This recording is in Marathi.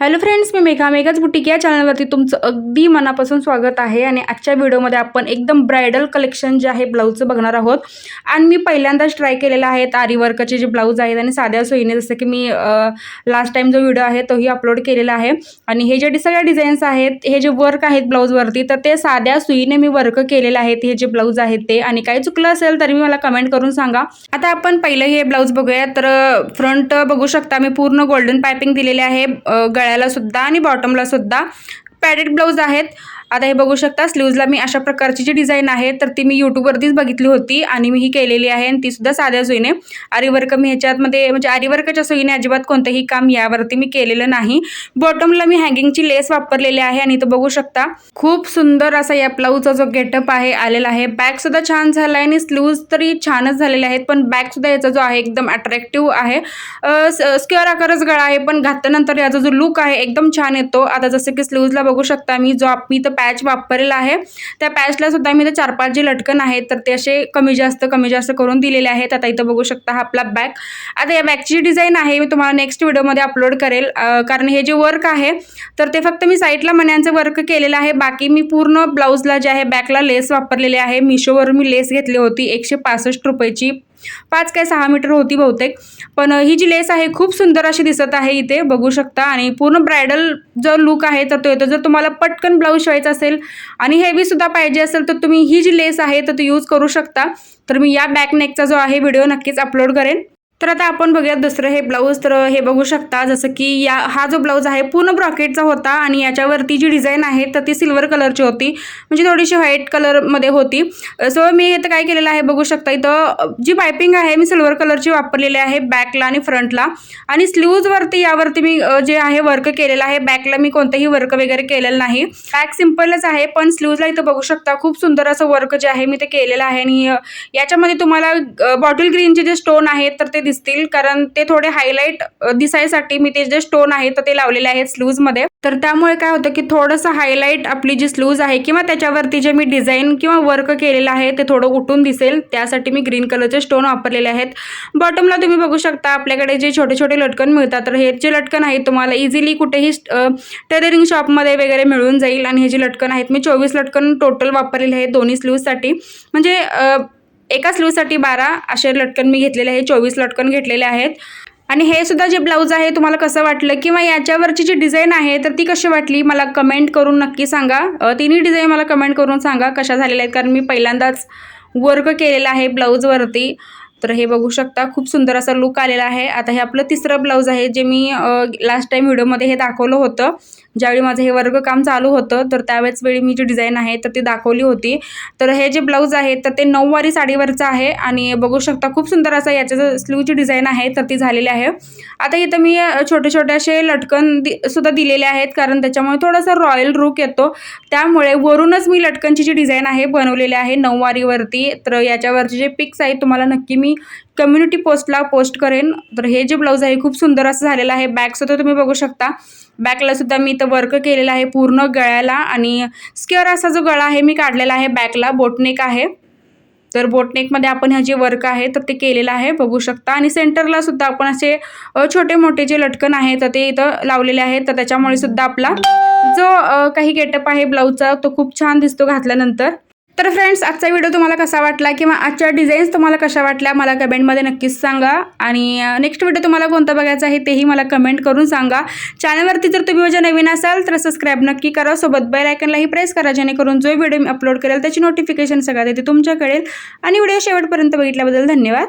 हॅलो फ्रेंड्स मी मेघा. मेघाच बुटीक या चॅनलवरती तुमचं अगदी मनापासून स्वागत आहे आणि आजच्या व्हिडिओमध्ये आपण एकदम ब्रायडल कलेक्शन जे आहे ब्लाऊजचं बघणार आहोत. आणि मी पहिल्यांदाच ट्राय केलेलं आहे आरी वर्कचे जे ब्लाऊज आहेत आणि साध्या सोयीने जसं की मी लास्ट टाईम जो व्हिडिओ आहे तोही अपलोड केलेला आहे. आणि हे जे सगळ्या डिझाईन्स आहेत हे जे वर्क आहेत ब्लाऊजवरती तर ते साध्या सुईने मी वर्क केलेले आहेत हे जे ब्लाऊज आहेत ते. आणि काही चुकलं असेल तरी मी मला कमेंट करून सांगा. आता आपण पहिलं हे ब्लाऊज बघूया तर फ्रंट बघू शकता मी पूर्ण गोल्डन पायपिंग दिलेले आहे गळ्याला सुद्धा आणि बॉटमला सुद्धा पॅडेड ब्लाऊज आहेत. आता हे बघू शकता स्लीवजला मी अशा प्रकारची जी डिझाईन आहे तर ती मी यूट्यूबवरतीच बघितली होती आणि मी ही केलेली आहे आणि ती सुद्धा साध्या सोयीने. आरीवर्क मी ह्याच्यातमध्ये म्हणजे आरीवर्कच्या सोयीने अजिबात कोणतंही काम यावरती मी केलेलं नाही. बॉटमला मी हँगिंगची लेस वापरलेली आहे आणि तो बघू शकता खूप सुंदर असा या ब्लाऊजचा जो गेटअप आहे आलेला आहे. बॅगसुद्धा छान झाला आहे आणि स्लीव्ज तरी छानच झालेले आहेत पण बॅगसुद्धा याचा जो आहे एकदम अट्रॅक्टिव्ह आहे. स्क्वेअर आकारच गळा आहे पण घातल्यानंतर याचा जो लुक आहे एकदम छान येतो. आता जसं की स्लीव्जला बघू शकता मी जो आप- मी तर पॅच वापरलेला आहे. त्या पॅचला सुद्धा मी इथं चार पाच जे लटकन आहेत तर ते असे कमी जास्त कमी जास्त करून दिलेले आहेत. आता इथं बघू शकता हा आपला बॅक आता या बॅगची डिझाईन आहे मी तुम्हाला नेक्स्ट व्हिडिओमध्ये अपलोड करेल. कारण हे जे वर्क आहे तर ते फक्त मी साईडला मण्यांचं वर्क केलेलं आहे. बाकी मी पूर्ण ब्लाऊजला जे आहे बॅकला लेस वापरलेले आहे. मिशोवर मी लेस घेतली होती. एकशे पासष्ट रुपयाची. पाच काय सहा मीटर होती बहुतेक. पण ही जी लेस आहे खूप सुंदर अशी दिसत आहे इथे बघू शकता. आणि पूर्ण ब्रायडल जो लुक आहे तर तो येतो. जर तुम्हाला पटकन ब्लाऊज शिवायचा असेल आणि हेवीसुद्धा पाहिजे असेल तर तुम्ही ही जी लेस आहे तर ती यूज करू शकता. तर मी या बॅक नेकचा जो आहे व्हिडिओ नक्कीच अपलोड करेन. तर आता आपण बघूया दुसरं हे ब्लाऊज तर हे बघू शकता जसं की या हा जो ब्लाऊज आहे पूर्ण ब्रॉकेटचा होता आणि याच्यावरती जी डिझाईन आहे तर ती सिल्वर कलरची होती. म्हणजे थोडीशी व्हाईट कलरमध्ये होती. सो मी इथं काय केलेलं आहे बघू शकता. इथं जी पायपिंग आहे मी सिल्वर कलरची वापरलेली आहे बॅकला आणि फ्रंटला आणि स्लीव्जवरती यावरती मी जे आहे वर्क केलेलं आहे बॅकला मी कोणतंही वर्क वगैरे केलेलं नाही. बॅक सिम्पलच आहे पण स्लीव्जला इथं बघू शकता खूप सुंदर असं वर्क जे आहे मी ते केलेलं आहे. आणि याच्यामध्ये तुम्हाला बॉटल ग्रीनचे जे स्टोन आहेत तर ते दिसतील कारण ते थोडे हायलाईट दिसायसाठी मी ते जे स्टोन आहेत तर ते लावलेले आहेत स्लूजमध्ये तर त्यामुळे काय होतं की थोडंसं हायलाईट आपली जी स्लूज आहे किंवा त्याच्यावरती जे मी डिझाईन किंवा वर्क केलेलं आहे ते थोडं उठून दिसेल. त्यासाठी मी ग्रीन कलरचे स्टोन वापरलेले आहेत. बॉटमला तुम्ही बघू शकता आपल्याकडे जे छोटे छोटे लटकन मिळतात तर हे जे लटकन आहेत तुम्हाला इझिली कुठेही टेलरिंग शॉपमध्ये वगैरे मिळून जाईल. आणि हे जे लटकन आहेत मी चोवीस लटकन टोटल वापरलेले आहेत दोन्ही स्लूजसाठी म्हणजे एका स्लूसाठी बारा असे लटकन मी घेतलेले आहे चोवीस लटकन घेतलेले आहेत. आणि हे सुद्धा जे ब्लाऊज आहे तुम्हाला कसं वाटलं? किंवा याच्यावरची जी डिझाईन आहे तर ती कशी वाटली? मला कमेंट करून नक्की सांगा. तिन्ही डिझाईन मला कमेंट करून सांगा कशा झालेल्या आहेत? कारण मी पहिल्यांदाच वर्क केलेला आहे ब्लाऊजवरती तर हे बघू शकता खूप सुंदर असा लुक आलेला आहे. आता हे आपलं तिसरं ब्लाऊज आहे जे मी लास्ट टाईम व्हिडिओमध्ये हे दाखवलं होतं. ज्यावेळी माझं हे वर्ग काम चालू होतं तर त्यावेळेस वेळी मी जी डिझाईन आहे तर ती दाखवली होती. तर हे जे ब्लाऊज आहे तर ते नऊवारी साडीवरचं आहे आणि बघू शकता खूप सुंदर असं याच्या स्लीवची डिझाईन आहे तर ती झालेली आहे. आता इथं मी छोटे छोटे असे लटकन दि सुद्धा दिलेले आहेत कारण त्याच्यामुळे थोडासा रॉयल रूक येतो. त्यामुळे वरूनच मी लटकनची जी डिझाईन आहे बनवलेली आहे नऊवारीवरती. तर याच्यावरचे जे पिक्स आहेत तुम्हाला नक्की मी मी कम्युनिटी पोस्टला पोस्ट करेन. तर हे जे ब्लाऊज आहे खूप सुंदर असं झालेलं आहे. बॅकसुद्धा तुम्ही बघू शकता. बॅकला सुद्धा मी इथं वर्क केलेलं आहे पूर्ण गळ्याला आणि स्केअर असा जो गळा आहे मी काढलेला आहे बॅकला बोटनेक आहे. तर बोटनेकमध्ये आपण ह्या जे वर्क आहे तर ते केलेलं आहे. बघू शकता. आणि सेंटरला सुद्धा आपण असे छोटे मोठे जे लटकन आहे तर ते इथं लावलेले आहेत. तर त्याच्यामुळे सुद्धा आपला जो काही गेटअप आहे ब्लाऊजचा तो खूप छान दिसतो घातल्यानंतर. तर फ्रेंड्स आजचा व्हिडिओ तुम्हाला कसा वाटला किंवा आजच्या डिझाईन्स तुम्हाला कशा वाटल्या मला कमेंटमध्ये नक्कीच सांगा. आणि नेक्स्ट व्हिडिओ तुम्हाला कोणता बघायचा आहे तेही मला कमेंट करून सांगा. चॅनलवरती जर तुम्ही माझ्या नवीन असाल तर सबस्क्राईब नक्की करा. सोबत बेल आयकनलाही प्रेस करा जेणेकरून जो व्हिडिओ मी अपलोड करेल त्याची नोटिफिकेशन सगळ्यात येते तुमच्याकडे आणि व्हिडिओ शेवटपर्यंत बघितल्याबद्दल धन्यवाद.